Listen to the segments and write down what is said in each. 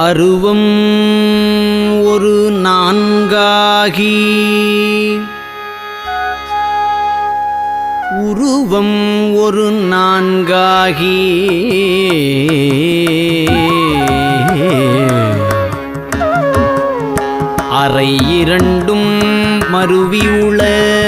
அருவம் ஒரு நான்காகி. உருவம் ஒரு நான்காகி. அறை இரண்டும் மருவியுள உருவருவம்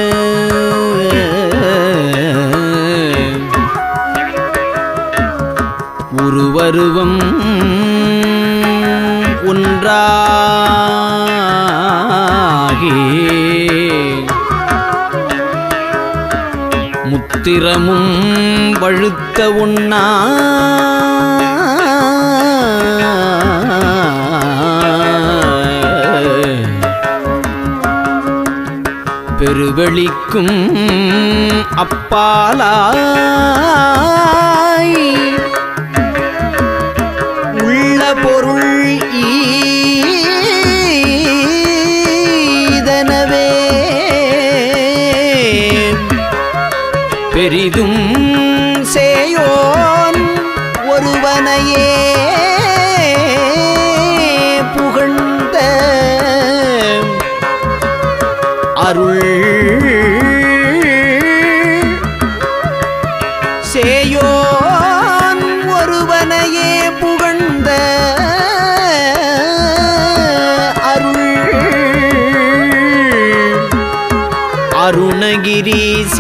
பாலாய். உள்ள பொருள் ஈதனவே. பெரிதும் சேயோன் ஒருவனையே.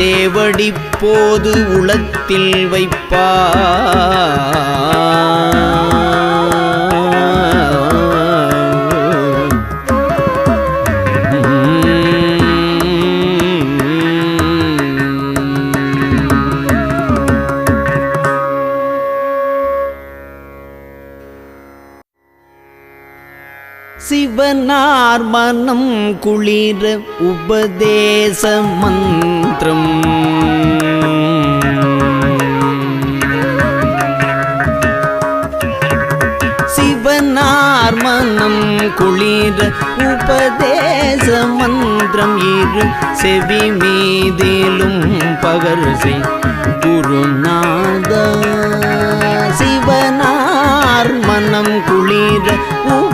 சேவடி போது உளத்தில் வைப்பா சிவனார் மனம் குளிர உபதேச மந்திரம். சிவனார் மனம் குளிர உபதேச மந்திரம் இரு செவி மீதிலும் பகர் செய் குருநாத. சிவனார் மனம் குளிர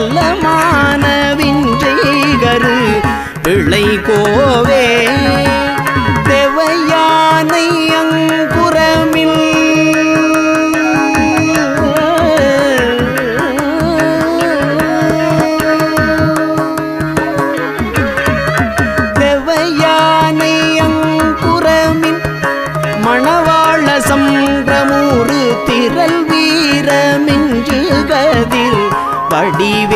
நலமான விஞ்சைகரு பிள்ளை கோவே.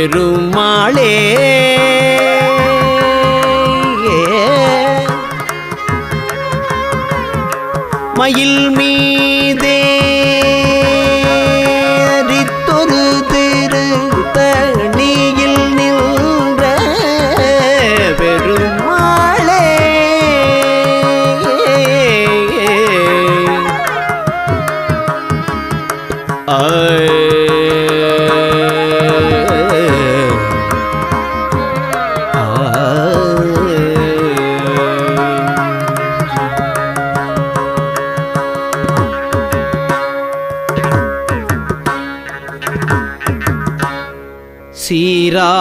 பெருமாளே. மயில் மீ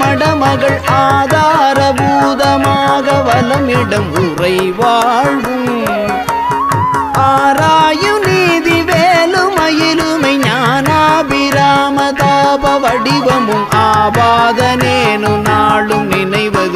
மடமகள் ஆதாரபூதமாக வலமிடம் உரை வாழ்வும் ஆராயு நீதி வேலுமயிலுமை ஞானாபிராமதாப வடிவமும் ஆபாதனேனு நாளும் நினைவது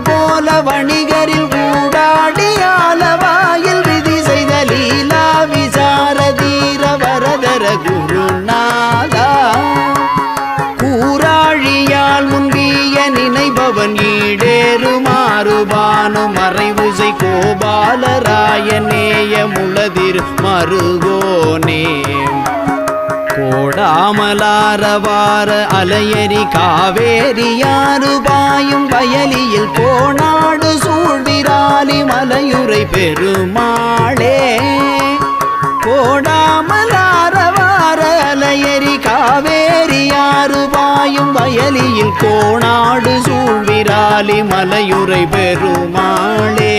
ஊமர் போல வணிகரில் ஊடாடியால வாயில் விதி செய்த லீலா விசாரதீர வரதர குருநாதா. கூறாழியால் முன்பிய நினைபவன் ஈடேறுமாறுபானு மறைவுசை கோபாலராய நேய முளதிர் மருகோனே. ஓடாமலாரவார அலையரி காவேரி யாருபாயும் வயலியில் போனாடு சூழ்விராலி மலையுரை பெருமாளே. கோடாமலாரவார அலையரி காவேரி யாருபாயும் வயலியில் கோணாடு சூழ்விராலி மலையுரை பெருமாளே.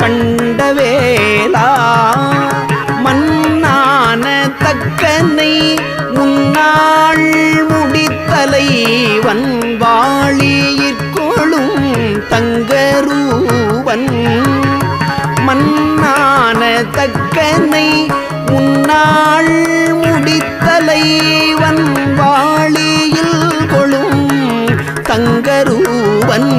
கண்டவேலா மன்னான தக்கனை முன்னாள் முடித்தலை வன்வாளியிற்கொளும் தங்கரூவன். மன்னான தக்கனை முன்னாள் முடித்தலை வன்வாளியில் கொழும் தங்கரூவன்.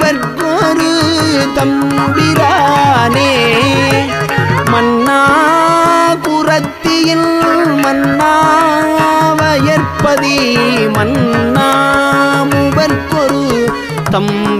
வயற்பதி தம்பிரானே. மன்னா குரத்தியின் மன்னாவயற்பதி வயற்பதி தம்பி